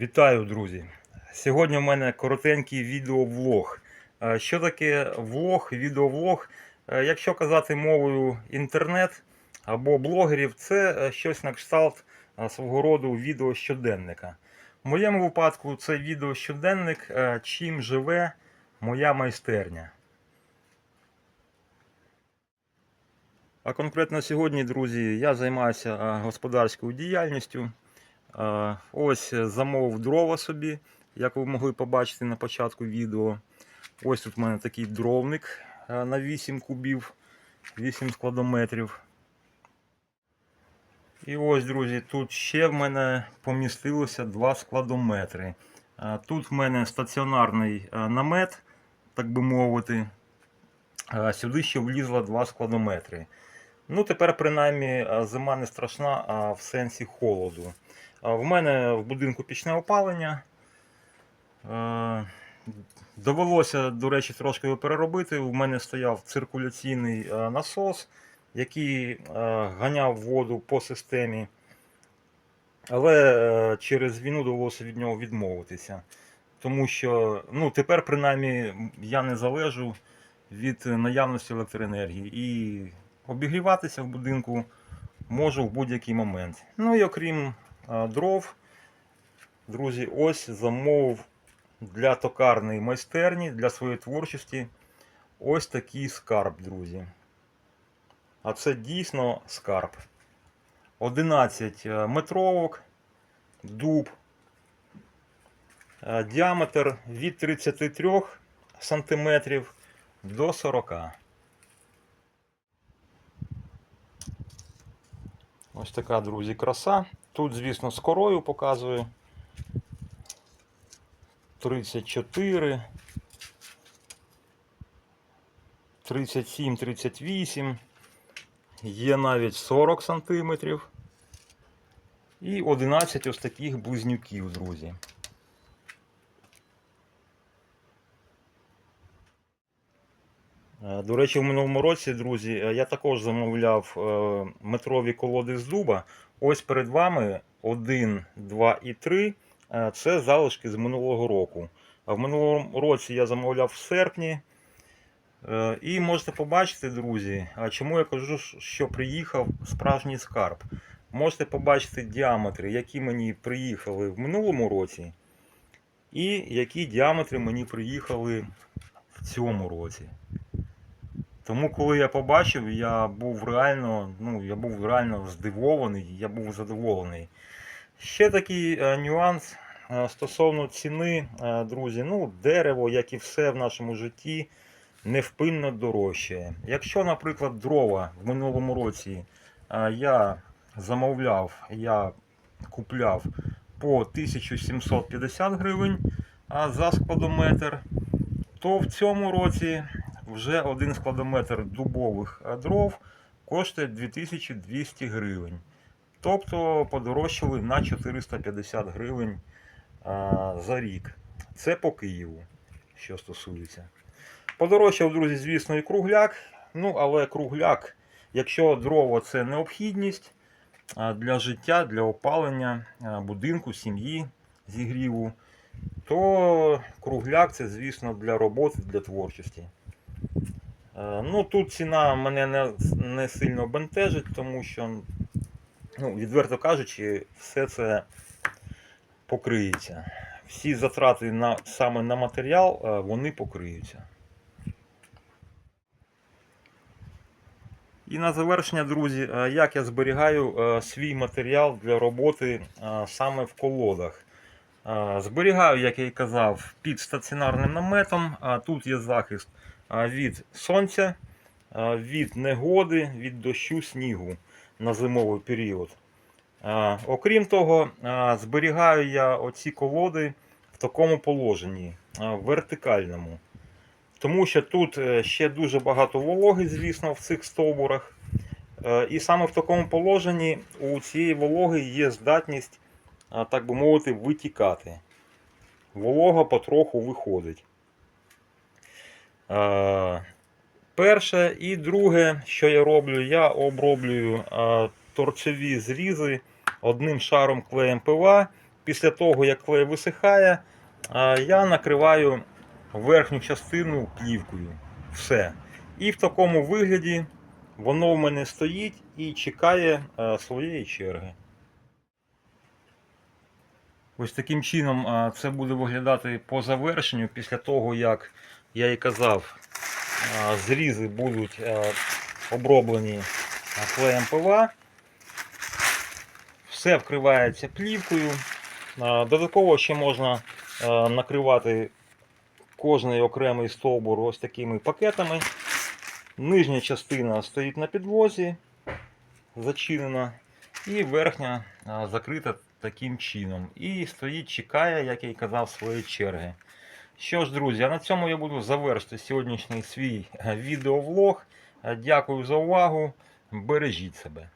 Вітаю, друзі! Сьогодні у мене коротенький відеовлог. Е, Що таке влог, відеовлог? Е, Якщо казати мовою інтернет або блогерів, це е, щось на кшталт свого роду відео щоденника. В моєму випадку це відео щоденник, чим живе моя майстерня. А конкретно сьогодні, друзі, я займаюся господарською діяльністю. Ось е, замовив дрова собі, як ви могли побачити на початку відео. Ось тут в мене такий дровник е, на 8 кубів, 8 складометрів. І ось, друзі, тут ще в мене помістилося 2 складометри. Е, Тут в мене стаціонарний намет, так би мовити. Сюди ще влізло 2 складометри. Ну, тепер, принаймні, зима не страшна, а в сенсі холоду. В мене в будинку пічне опалення. Е, Довелося, до речі, трошки його переробити. У мене стояв циркуляційний е, насос, який е, ганяв воду по системі. Але через війну довелося від нього відмовитися. Тому що ну, тепер, принаймні, я не залежу від наявності електроенергії. І обігріватися в будинку можу в будь-який момент. Ну і окрім дров, друзі, ось замовив для токарної майстерні, для своєї творчості ось такий скарб, друзі. А це дійсно скарб. 11 е, метровок, дуб, Е, діаметр від 33 см до 40 Ось така, друзі, краса. Тут, звісно, з корою показую. 34, 37, 38. Є навіть 40 сантиметрів. І 11 ось таких близнюків, друзі. До речі, в минулому році, друзі, е, я також замовляв е, метрові колоди з дуба. Ось перед вами 1, 2 і 3. Е, Це залишки з минулого року. В минулому році я замовляв в серпні. Е, І можете побачити, друзі, чому я кажу, що приїхав справжній скарб. Можете побачити діаметри, які мені приїхали в минулому році, і які діаметри мені приїхали в цьому році. Тому, коли я побачив, я був реально, ну, я був реально здивований, я був задоволений. Ще такий е, нюанс е, стосовно ціни, е, друзі. Ну, дерево, як і все в нашому житті, невпинно дорожчає. Якщо, наприклад, дрова в минулому році я замовляв, я купляв по 1750 гривень за складометр, то в цьому році вже один складометр дубових дров коштує 2200 гривень. Тобто подорожчали на 450 гривень за рік. Це по Києву, що стосується. Подорожчав, друзі, звісно, і кругляк. Ну, але кругляк, якщо дрова це необхідність для життя, для опалення будинку, сім'ї, зігріву, то кругляк це, звісно, для роботи, для творчості. Е, Ну, тут ціна мене не, не сильно бентежить, тому що, ну, відверто кажучи, все це покриється. Всі затрати на, саме на матеріал, е, вони покриються. І на завершення, друзі, е, як я зберігаю свій матеріал для роботи саме в колодах. Зберігаю, як я і казав, під стаціонарним наметом. А Тут є захист від сонця, від негоди, від дощу, снігу на зимовий період. Окрім того, зберігаю я оці колоди в такому положенні, вертикальному. Тому що тут е, ще дуже багато вологи, звісно, в цих стовбурах. Е, І саме в такому положенні у цієї вологи є здатність, так би мовити, витікати. Волога потроху виходить. Перше і друге, що я роблю, я оброблюю торцеві зрізи одним шаром клеєм ПВА після того, як клей висихає, я накриваю верхню частину плівкою. Все. І в такому вигляді воно в мене стоїть і чекає своєї черги. Ось таким чином це буде виглядати по завершенню після того, як я і казав, е, зрізи будуть е, оброблені е, клеєм ПВА. Все вкривається плівкою. Додатково ще можна накривати кожний окремий стовбур ось такими пакетами. Нижня частина стоїть на підлозі, зачинена, і верхня закрита таким чином. І стоїть, чекає, як я й казав, своєї черги. Що ж, друзі, на цьому я буду завершити сьогоднішній свій е, відеовлог. Е, Дякую за увагу. Бережіть себе.